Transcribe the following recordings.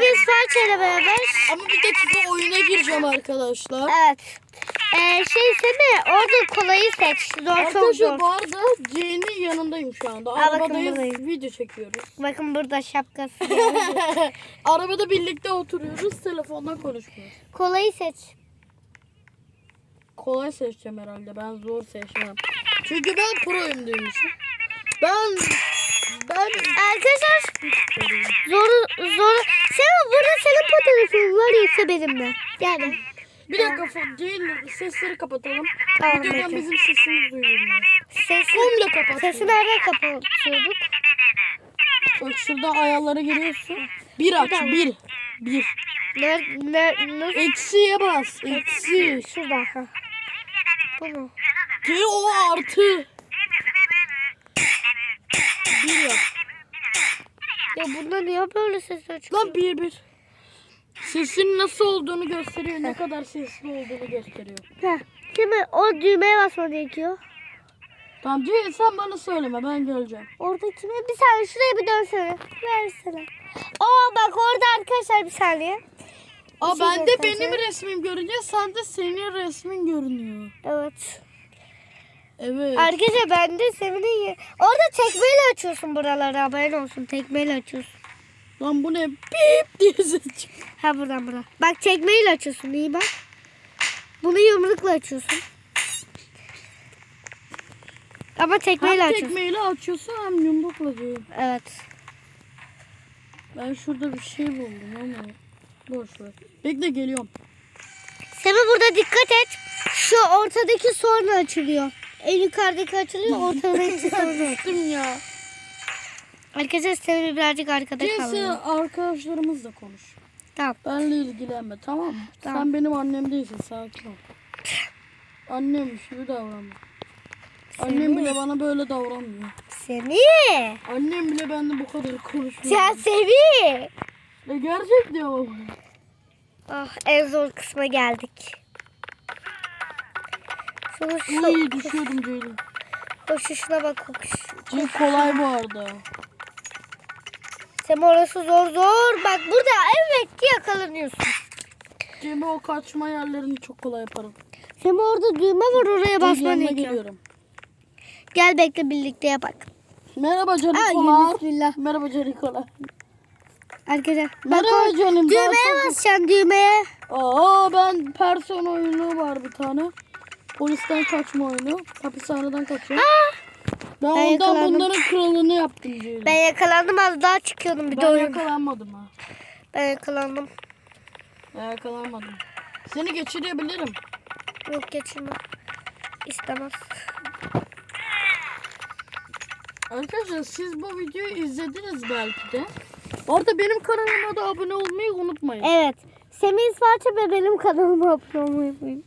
Farça ile beraber. Ama bir dakika oyuna gireceğim arkadaşlar. Evet. Ee, şey Semih orada kolayı seç. Zor çok Arkadaşlar zor. bu arada C'nin yanındayım şu anda. Bakın Arabadayız buradayım. video çekiyoruz. Bakın burada şapkası. Arabada birlikte oturuyoruz telefondan konuşmuyoruz. kolayı seç. Kolay seçeceğim herhalde ben zor seçmem. Çünkü ben proyum demişim. Ben ben Arkadaşlar zor zor. Semih burada senin fotoğrafın var yoksa benim mi? Yani. bir dakika değil sesleri kapatalım. Tamam, Videodan peki. bizim sesimiz duyulmuyor. Sesi, Komple kapat. sesi nereden kapatıyorduk? Bak şurada ayarlara giriyorsun. Bir aç Buradan mı? bir. Bir. Ner, ner, nasıl? Eksiye bas. Eksi. Şurada. Ha. Bu mu? Gel o artı. Bir yap. Ya bunda niye böyle sesler çıkıyor? Lan bir bir. Sesin nasıl olduğunu gösteriyor. Ne kadar sesli olduğunu gösteriyor. Heh. Şimdi o düğmeye basma gerekiyor. Tamam Ceylan sen bana söyleme ben geleceğim. Orada kime? Bir saniye şuraya bir dönsene. Versene. Aa bak orada arkadaşlar bir saniye. Aa şey bende benim resmim görünüyor. Sende senin resmin görünüyor. Evet. Evet. Arkadaşlar ben de Semin'in ye- Orada tekmeyle açıyorsun buraları haberin olsun. Tekmeyle açıyorsun. Lan bu ne? Bip diye ses çıkıyor. Ha buradan buradan. Bak tekmeyle açıyorsun iyi bak. Bunu yumrukla açıyorsun. Ama tekmeyle Hem açıyorsun. tekmeyle açıyorsun hem yumrukla diyor. Evet. Ben şurada bir şey buldum ama. Boş ver. Bekle geliyorum. Semi burada dikkat et. Şu ortadaki sonra açılıyor. En yukarıdaki açılıyor, ortadaki. Düştüm ya. Arkadaşlar Semi birazcık arkada Neyse kalıyor. arkadaşlarımızla konuş. Tamam. Benle ilgilenme tamam mı? Tamam. Sen benim annem değilsin sakin ol. Annemmiş gibi davranma. Annem bile bana böyle davranmıyor. Semi. Annem bile benimle bu kadar konuşmuyor. Sen Semi. E gerçek diyorum. Ah en zor kısma geldik. Şunu şu, Uy düşüyordum Ceylin. koşuşuna bak koş. Ceylin kolay bu arada. Semi orası zor zor. Bak burada evet yakalanıyorsun. Ceylin o kaçma yerlerini çok kolay yaparım. Semi orada düğme var oraya basman gerekiyor. Gel bekle birlikte yapak. Merhaba canikolar. bismillah. Merhaba canikolar. Arkadaşlar. Bak Merhaba o canım. düğmeye basacaksın düğmeye. Aa ben person oyunu var bir tane. Polisten kaçma oyunu. Hapishaneden kaçıyor. Ben, ondan yakalandım. bunların kralını yaptım Ceylin. Ben yakalandım az daha çıkıyordum bir de Ben oyun. yakalanmadım ha. Ben yakalandım. Ben yakalanmadım. Seni geçirebilirim. Yok geçirme. İstemez. Arkadaşlar siz bu videoyu izlediniz belki de. Orada benim kanalıma da abone olmayı unutmayın. Evet. Semih Isparça ve benim kanalıma abone olmayı unutmayın.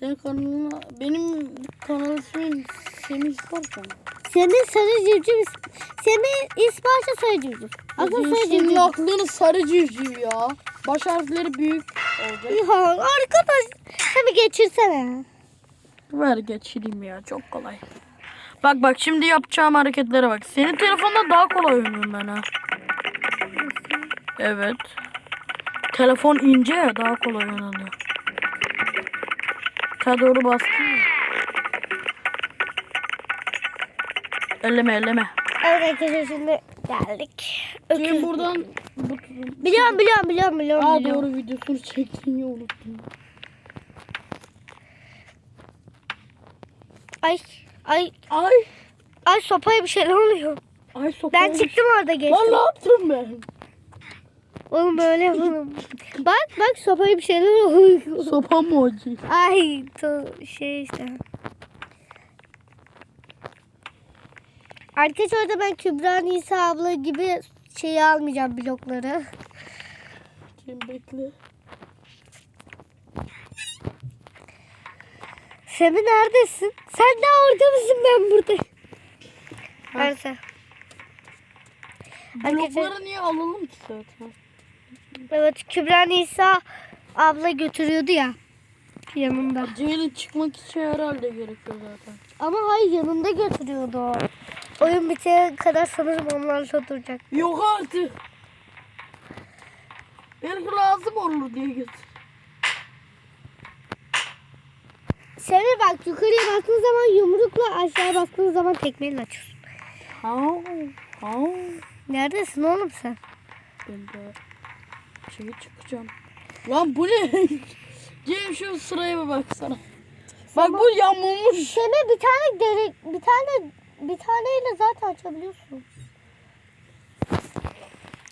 Senin kanalına benim kanal ismim Semih Sparta mı? Semih Sarı Civciv. Semih İsparça Sarı Civciv. Asıl Sarı Senin Civciv. aklını sarı civciv ya. Baş harfleri büyük olacak. Ya arkadaş. Semih geçirsene. Ver geçireyim ya çok kolay. Bak bak şimdi yapacağım hareketlere bak. Senin telefonda daha kolay oynuyorum ben ha. Evet. Telefon ince ya daha kolay oynanıyor. Ta doğru bastın mı? Elleme elleme. Evet arkadaşlar şimdi geldik. Öküz. buradan bu, Biliyorum biliyorum biliyorum biliyorum. Aa biliyorum. doğru videosunu çektiğimi unuttum. Ay ay Ay. ay sopaya bir şeyler oluyor. Ay sopa Ben çıktım orada geçtim. Lan ne yaptım ben? Oğlum böyle bak bak sopaya bir şeyler oluyor. Sopa mı acı? Ay to şey işte. Arkadaşlar orada ben Kübra Nisa abla gibi şeyi almayacağım blokları. Şimdi bekle. Semi neredesin? Sen de orada mısın ben. Neyse. Arkadaşlar Blokları niye alalım ki zaten? Evet Kübra Nisa abla götürüyordu ya yanında. Ceylin çıkmak için herhalde gerekiyor zaten. Ama hayır yanında götürüyordu o. Oyun bitene kadar sanırım onlarla oturacak. Yok artık. Belki lazım olur diye götür. Semih bak yukarıya bastığın zaman yumrukla aşağıya bastığın zaman tekmeyle açıyorsun. Ha, ha. Neredesin oğlum sen? Ben de şeye çıkacağım. Lan bu ne? Cem şu sıraya bir baksana. Bak bu yamulmuş. Semih bir tane dere, bir tane bir taneyle zaten açabiliyorsun.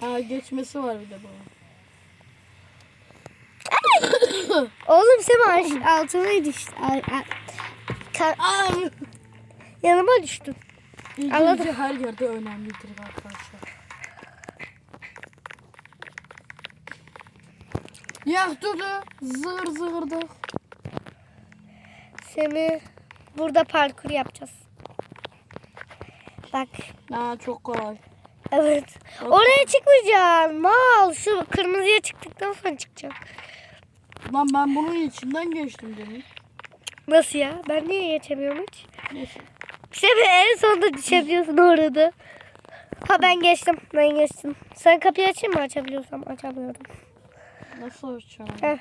Ha geçmesi var bir de bunun. Oğlum aş- altına düştü. Yanıma düştün. Anladım. İngilizce her yerde önemlidir arkadaşlar. Yak dudu. Zır zırdı. Semih burada parkur yapacağız. Bak. Ha çok kolay. Evet. Oraya çıkmayacaksın. Mal. Şu kırmızıya çıktıktan sonra çıkacaksın. Lan ben bunun içinden geçtim demin. Nasıl ya? Ben niye geçemiyorum hiç? Neyse. Semih en sonunda düşebiliyorsun orada. Ha ben geçtim. Ben geçtim. Sen kapıyı açayım mı? Açabiliyorsam açamıyorum. Nasıl açacağım? Heh.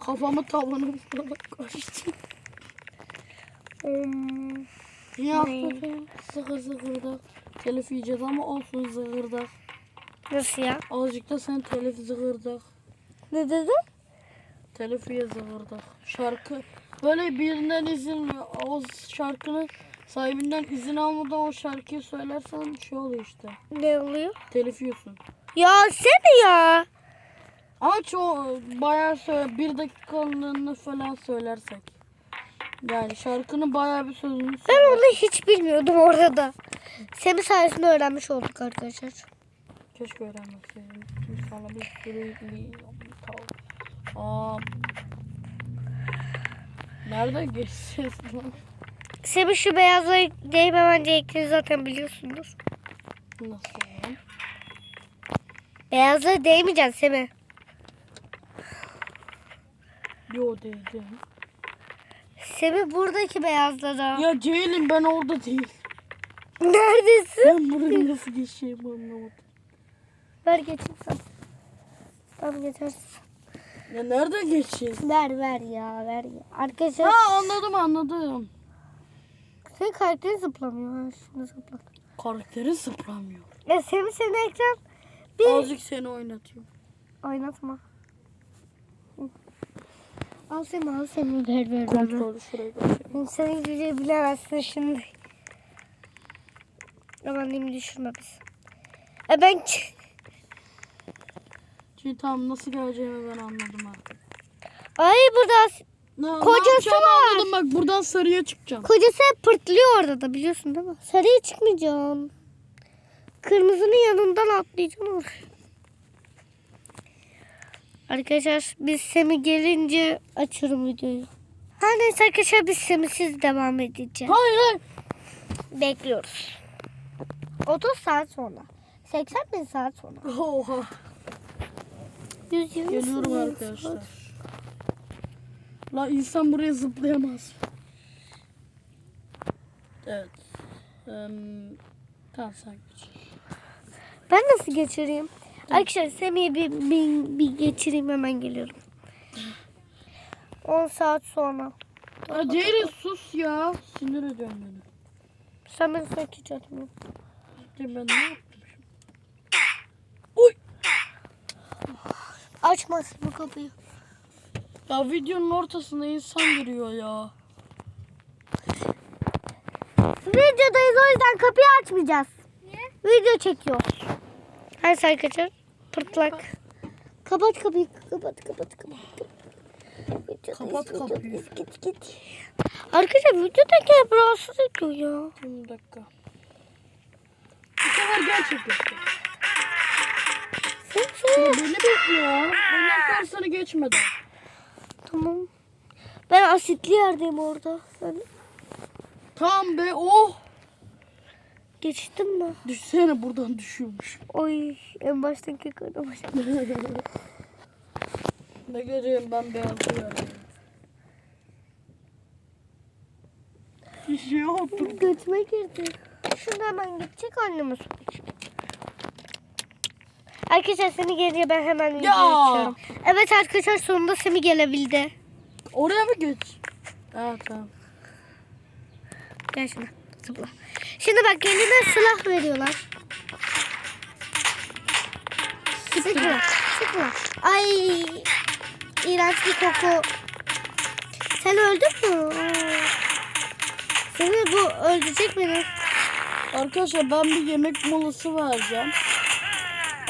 Kafamı vurarak kaçtım. Hmm. Ya zıgır zıgırda. Telif yiyeceğiz ama olsun zıgırda. Nasıl ya? Azıcık da sen telif zıgırda. Ne dedin? Telif ye zıgırda. Şarkı böyle birinden izin o şarkının sahibinden izin almadan o şarkıyı söylersen şey oluyor işte. Ne oluyor? Telif yiyorsun. Ya Semih ya. Ama çoğu bayağı söyle bir dakikalığını falan söylersek. Yani şarkının bayağı bir sözünü Ben söyler. onu hiç bilmiyordum orada da. Semih sayesinde öğrenmiş olduk arkadaşlar. Keşke öğrenmeseydim. Şimdi sana bir sürü Aa. Nerede geçeceğiz lan? Semih şu beyazları değmeden gerektiğini zaten biliyorsundur. Nasıl? Beyazlara değmeyeceksin Semih. Yo değdim. Semih buradaki beyazlara. Ya Ceylin ben orada değil. Neredesin? Ben buraya nasıl geçeyim anlamadım. Ver geçeyim sen. Tamam geçersin. Ya nerede geçeceğiz? Ver ver ya ver ya. Arkadaşlar Ha anladım anladım. senin karakterin zıplamıyor. Ha, şunu zıplat. Karakteri zıplamıyor. Ya Semih senin ekran bir Azıcık seni oynatayım. oynatma. Al Semih al Semih ver ver. Kontrolü şuraya geçeyim. Sen hiçbir şey bilemezsin şimdi. Aman diyeyim düşürme biz. E ben Şimdi tamam nasıl geleceğimi ben anladım artık. Ay burada Ne, Kocası ne var. anladım bak buradan sarıya çıkacağım. kocası hep pırtlıyor orada da biliyorsun değil mi? Sarıya çıkmayacaksın. Kırmızının yanından atlayacaksın. Arkadaşlar biz Semi gelince açıyorum videoyu. Her neyse arkadaşlar biz Semi'siz devam edeceğiz. Hayır hayır. Bekliyoruz. 30 saat sonra. 80 bin saat sonra. Oha. 120 Geliyorum bin arkadaşlar. saat. La insan buraya zıplayamaz. Evet. Eee tamam sen geç. Ben nasıl geçireyim? Arkadaşlar Semih'e bir, bir, bir geçireyim hemen geliyorum. 10 saat sonra. Ya sus ya. Sinir ediyorsun beni. Sen beni sanki hiç atmıyorsun. Ben ne yaptım şimdi? Uy. Açmasın bu kapıyı. Ya videonun ortasında insan giriyor ya. Videodayız o yüzden kapıyı açmayacağız. Video çekiyoruz. Her arkadaşlar pırtlak. Kapat kapıyı. Kapat kapat kapat. Kapat videodayız. kapıyı. Git git. Arkadaşlar videodaki hep rahatsız ediyor ya. Bir dakika. Bu sefer gerçekten. Sen sen. Ya beni bekle ya. Beni yaparsanı geçmeden. Tamam. Ben asitli yerdeyim orada. Sen Tamam be oh. Geçtin mi? Düşsene buradan düşüyormuş. Oy en baştaki kadar Ne göreyim ben beyazı yarayım. Bir şey yaptım. Götüme girdi. Şunu hemen gidecek anneme içecek. Arkadaşlar seni gelince ben hemen video açıyorum. Evet arkadaşlar sonunda Semi gelebildi. Oraya mı geç? Evet tamam. Gel şuna zıpla. Şimdi bak eline silah veriyorlar. Sıkma, sıkma. Ay, iğrenç bir koku. Sen öldün mü? Seni bu öldürecek beni. Arkadaşlar ben bir yemek molası vereceğim.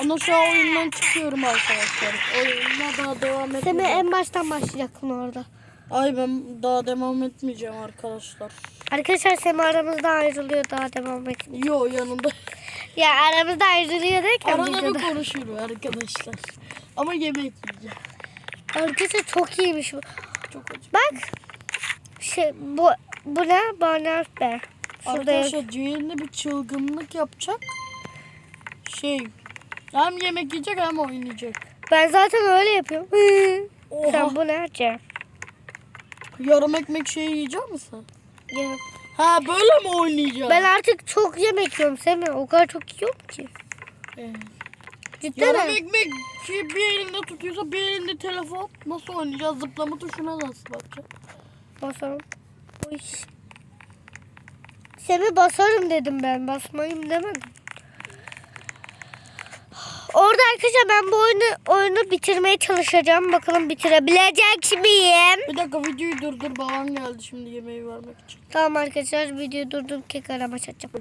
Ama şu an oyundan çıkıyorum arkadaşlar. Oyuna daha devam Seni etmeyeceğim. en baştan başlayacaktın orada. Ay ben daha devam etmeyeceğim arkadaşlar. Arkadaşlar Semi aramızda ayrılıyor daha devam etmiyor. Yo yanında. Ya aramızda ayrılıyor derken Arada bir videoda. konuşuyorum arkadaşlar. Ama yemek yiyeceğim. Arkadaşlar çok iyiymiş bu. Çok acı. Bak. Şey bu bu ne? Bana be. Arkadaşlar Ceylin'de bir çılgınlık yapacak. Şey hem yemek yiyecek hem oynayacak. Ben zaten öyle yapıyorum. Oha. Sen bu ne Cem? Yarım ekmek şeyi yiyecek misin? Ya. Ha böyle mi oynayacağım? Ben artık çok yemek yiyorum Semi. O kadar çok yiyorum ki. Evet. Cidden Yarım mi? ekmek şey bir elinde tutuyorsa bir elinde telefon. Nasıl oynayacağız? Zıplama tuşuna nasıl bakacağız? Basarım. Uy. Semi basarım dedim ben. Basmayayım demedim. Orada arkadaşlar ben bu oyunu oyunu bitirmeye çalışacağım. Bakalım bitirebilecek miyim? Bir dakika videoyu durdur. Babam geldi şimdi yemeği vermek için. Tamam arkadaşlar videoyu durdurup kek arama açacağım.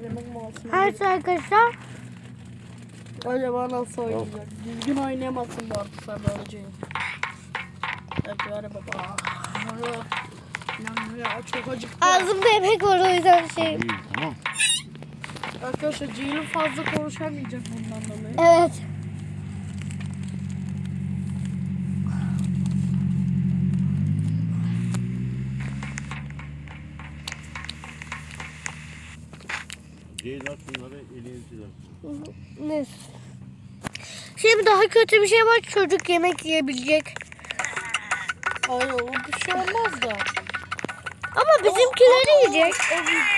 Her şey arkadaşlar Acaba nasıl oynayacak? Düzgün oynayamazsın bu arada sen böyle Ceylin. Hadi ver baba. Ya, çok acıktı. ağzımda yemek var o yüzden şey. İyi tamam. Arkadaşlar Ceylin fazla konuşamayacak bundan dolayı. Evet. Ne? Şimdi daha kötü bir şey var. Çocuk yemek yiyebilecek. Hayır o bir şey olmaz da. Ama bizimkileri yiyecek. O bir-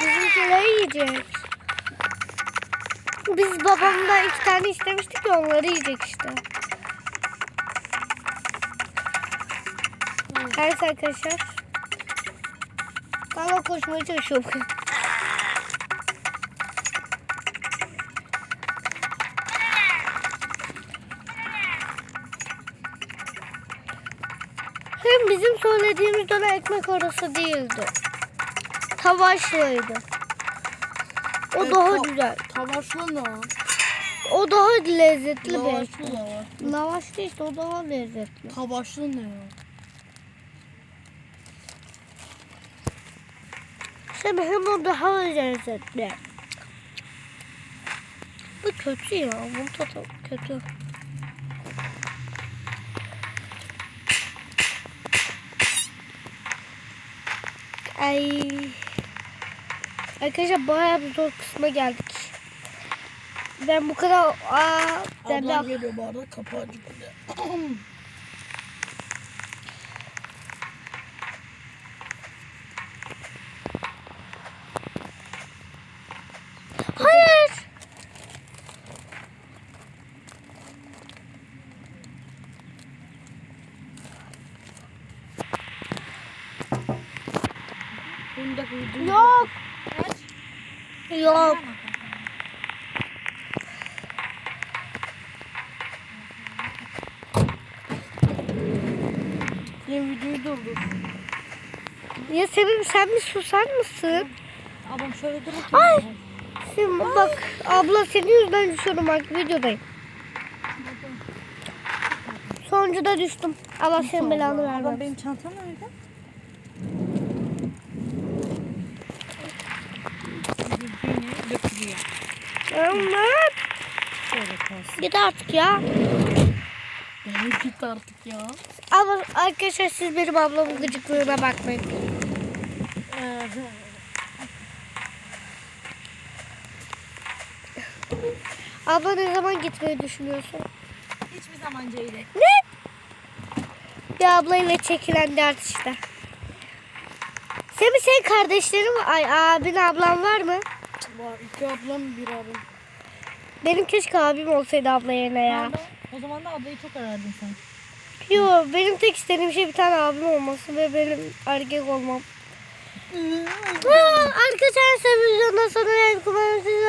Bizimkileri yiyecek. Biz babamdan iki tane istemiştik ya onları yiyecek işte. Evet arkadaşlar. Baba koşmaya çalışıyorum. Hem bizim söylediğimiz döner ekmek arası değildi. Tavaşlıydı. O Evet, daha ta- güzel. Tavaşlı ne? O daha lezzetli Lavaşlı belki. var. Lavaş değil işte o daha lezzetli. Tavaşlı ne ya? Şimdi hem o daha lezzetli. Bu kötü ya. Bunun tadı kötü. Ay. Arkadaşlar bayağı bir zor kısma geldik. Ben bu kadar... Aa, ben Ablam de- geliyor bu arada kapı acıktı. Hayır. Bunda videoyu Yok. Yok. Benim videoyu durdur. Ya Sevim sen mi susar mısın? Ablam şöyle dur Ay. Sevim bak abla senin yüzünden düşüyorum bak videodayım. Sonuncuda düştüm. Allah senin belanı vermez. Benim çantam nerede? Şöyle kalsın. git artık ya. Beni git artık ya. Ama arkadaşlar siz benim ablamın gıcıklığına bakmayın. Abla ne zaman gitmeyi düşünüyorsun? Hiçbir zaman Ceylin. Ne? Bir ablayla çekilen dert işte. Senin senin kardeşlerin. Ay abin ablan var mı? Var iki ablam bir abim. Benim keşke abim olsaydı abla yerine ya. O zaman da ablayı çok arardın sen. Yo benim tek istediğim şey bir tane abim olması ve benim erkek olmam. Arkadaşlar size videodan sonra kumarım sizin